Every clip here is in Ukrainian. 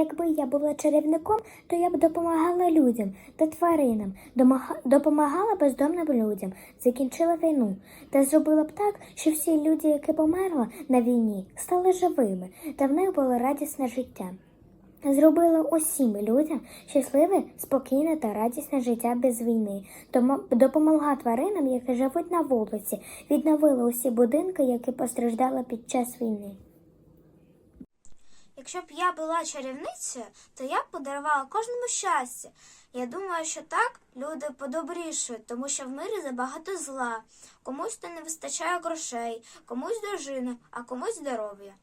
Якби я була чарівником, то я б допомагала людям та тваринам, допомагала бездомним людям, закінчила війну та зробила б так, що всі люди, які померли на війні, стали живими та в них було радісне життя. Зробила усім людям щасливе, спокійне та радісне життя без війни. Допомогла тваринам, які живуть на вулиці, відновила усі будинки, які постраждали під час війни. Якщо б я була чарівницею, то я б подарувала кожному щастя. Я думаю, що так люди подобрішують, тому що в мирі забагато зла. Комусь то не вистачає грошей, комусь дружини, а комусь здоров'я.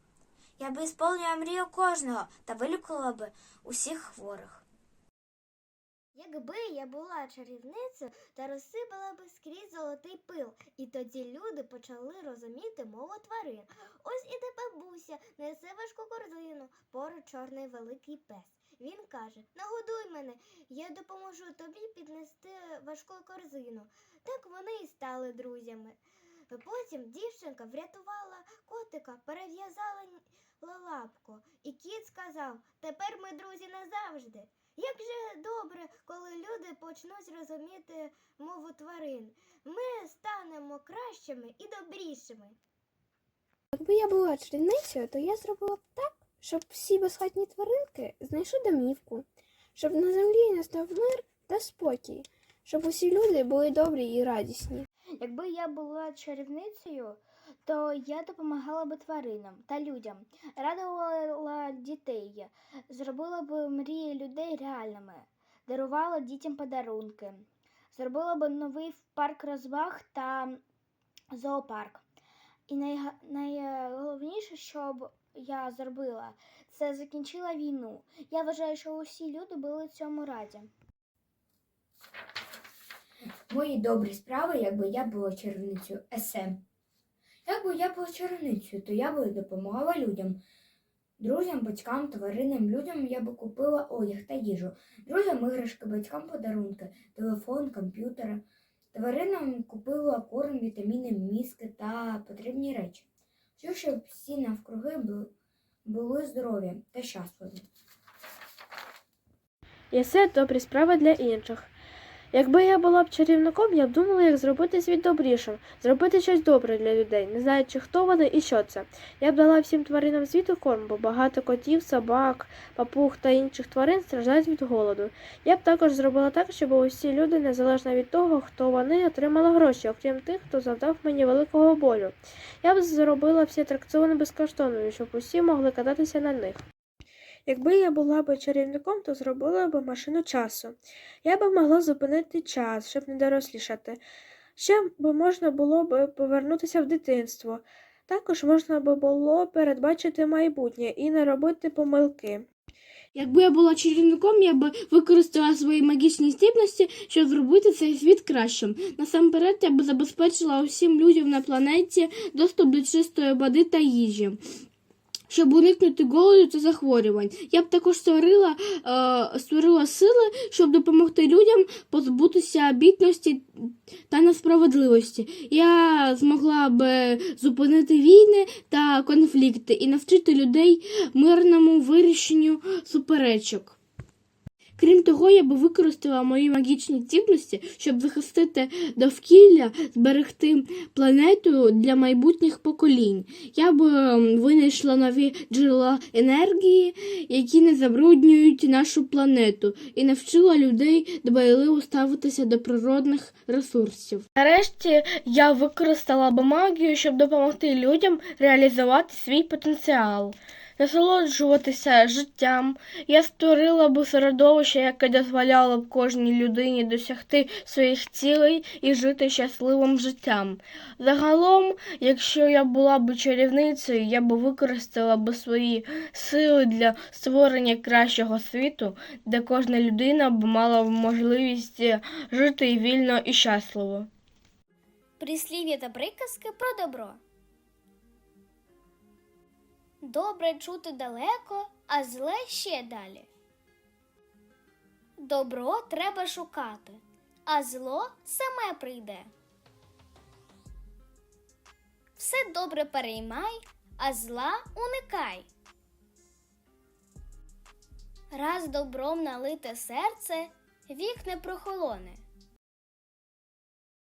Я би ісполнила мрію кожного та вилікувала би усіх хворих. Якби я була чарівницею, та розсипала би скрізь золотий пил, і тоді люди почали розуміти мову тварин. Ось іде бабуся, несе важку корзину, поруч чорний великий пес. Він каже: Нагодуй мене, я допоможу тобі піднести важку корзину. Так вони і стали друзями. Потім дівчинка врятувала котика, перев'язала лапку, і кіт сказав: Тепер ми друзі назавжди. Як же добре, коли люди почнуть розуміти мову тварин. Ми станемо кращими і добрішими. Якби я була чарівницею, то я зробила б так, щоб всі безхатні тваринки знайшли домівку, щоб на землі настав мир та спокій, щоб усі люди були добрі і радісні. Якби я була чарівницею, то я допомагала би тваринам та людям, радувала дітей, зробила б мрії людей реальними, дарувала дітям подарунки, зробила б новий парк розваг та зоопарк. І найга- найголовніше, б я зробила, це закінчила війну. Я вважаю, що усі люди були цьому раді. Мої добрі справи, якби я була чарівницею СМ. Якби я була чарівницею, то я би допомагала людям. Друзям, батькам, тваринам, людям я би купила одяг та їжу. Друзям іграшки, батькам подарунки, телефон, комп'ютери. Тваринам купила корм, вітаміни, мізки та потрібні речі. Все, щоб всі навкруги були здорові та щасливі. І все добрі справи для інших. Якби я була б чарівником, я б думала, як зробити світ добрішим, зробити щось добре для людей, не знаючи, хто вони і що це. Я б дала всім тваринам світу корм, бо багато котів, собак, папуг та інших тварин страждають від голоду. Я б також зробила так, щоб усі люди, незалежно від того, хто вони, отримали гроші, окрім тих, хто завдав мені великого болю. Я б зробила всі атракціони безкоштовними, щоб усі могли кататися на них. Якби я була б чарівником, то зробила б машину часу. Я б могла зупинити час, щоб не дорослішати. Ще б можна було б повернутися в дитинство. Також можна б було передбачити майбутнє і не робити помилки. Якби я була чарівником, я б використала свої магічні здібності, щоб зробити цей світ кращим. Насамперед, я б забезпечила усім людям на планеті доступ до чистої води та їжі. Щоб уникнути голоду та захворювань, я б також створила, е, створила сили, щоб допомогти людям позбутися бідності та несправедливості. Я змогла б зупинити війни та конфлікти і навчити людей мирному вирішенню суперечок. Крім того, я би використала мої магічні здібності, щоб захистити довкілля, зберегти планету для майбутніх поколінь. Я б ем, винайшла нові джерела енергії, які не забруднюють нашу планету, і навчила людей дбайливо ставитися до природних ресурсів. Нарешті я використала б магію, щоб допомогти людям реалізувати свій потенціал. Насолоджуватися життям, я створила б середовище, яке дозволяло б кожній людині досягти своїх цілей і жити щасливим життям. Загалом, якщо я була б чарівницею, я б використала б свої сили для створення кращого світу, де кожна людина б мала можливість жити вільно і щасливо. Прислів'я та приказки про добро. Добре чути далеко, а зле ще далі. Добро треба шукати, а зло саме прийде. Все добре переймай, а зла уникай. Раз добром налите серце, вік не прохолоне.